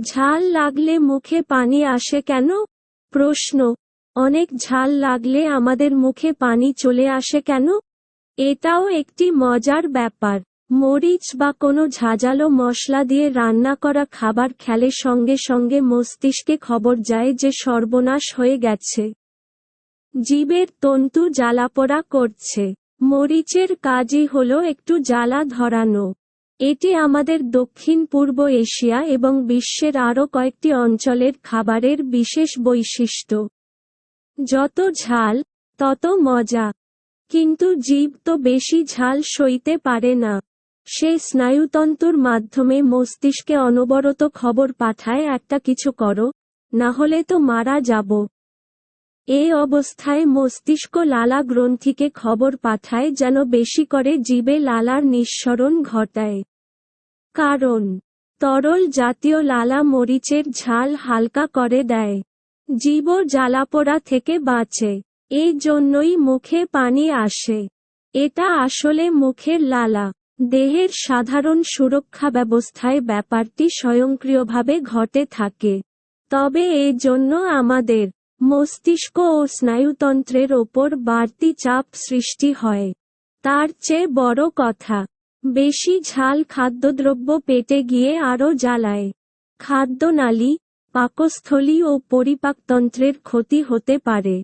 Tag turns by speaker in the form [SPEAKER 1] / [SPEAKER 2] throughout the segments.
[SPEAKER 1] ঝাল লাগলে মুখে পানি আসে কেন? প্রশ্ন। অনেক ঝাল লাগলে আমাদের মুখে পানি চলে আসে কেন? এটাও একটি মজার ব্যাপার। মরিচ বা কোনো ঝাঁঝালো মশলা দিয়ে রান্না করা খাবার খেলে সঙ্গে সঙ্গে মস্তিষ্কে খবর যায় যে সর্বনাশ হয়ে গেছে। জীবের তন্তু জ্বালাপোড়া করছে। মরিচের কাজই হল একটু জ্বালা ধরানো। এটি আমাদের দক্ষিণ, পূর্ব এশিয়া এবং বিশ্বের আরও কয়েকটি অঞ্চলের খাবারের বিশেষ বৈশিষ্ট্য। যত ঝাল, তত মজা। কিন্তু জীব তো বেশি ঝাল সইতে পারে না। সে স্নায়ুতন্তুর মাধ্যমে মস্তিষ্কে অনবরত খবর পাঠায়, একটা কিছু করো, না হলে তো মারা যাব। এই অবস্থায় মস্তিষ্ক লালা গ্রন্থিকে খবর পাঠায় যেন বেশি করে জীবে লালার নিঃসরণ ঘটায়। কারণ, তরল জাতীয় লালা মরিচের ঝাল হালকা করে দেয়। জীব জ্বালাপোড়া থেকে বাঁচে এই জন্যই মুখে পানি আসে। এটা আসলে মুখের লালা, দেহের সাধারণ সুরক্ষা ব্যবস্থায় ব্যাপারটি স্বয়ংক্রিয়ভাবে ঘটে থাকে। তবে এই জন্য আমাদের মস্তিষ্ক ও স্নায়ুতন্ত্রের ওপর বাড়তি চাপ সৃষ্টি হয়। তার চেয়ে বড় কথা, বেশি ঝাল খাদ্যদ্রব্য পেটে গিয়ে আরও জ্বালায়। খাদ্যনালী, পাকস্থলী ও পরিপাকতন্ত্রের ক্ষতি হতে পারে।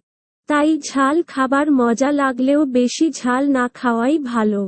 [SPEAKER 1] তাই ঝাল খাবার মজা লাগলেও বেশি ঝাল না খাওয়াই ভালো।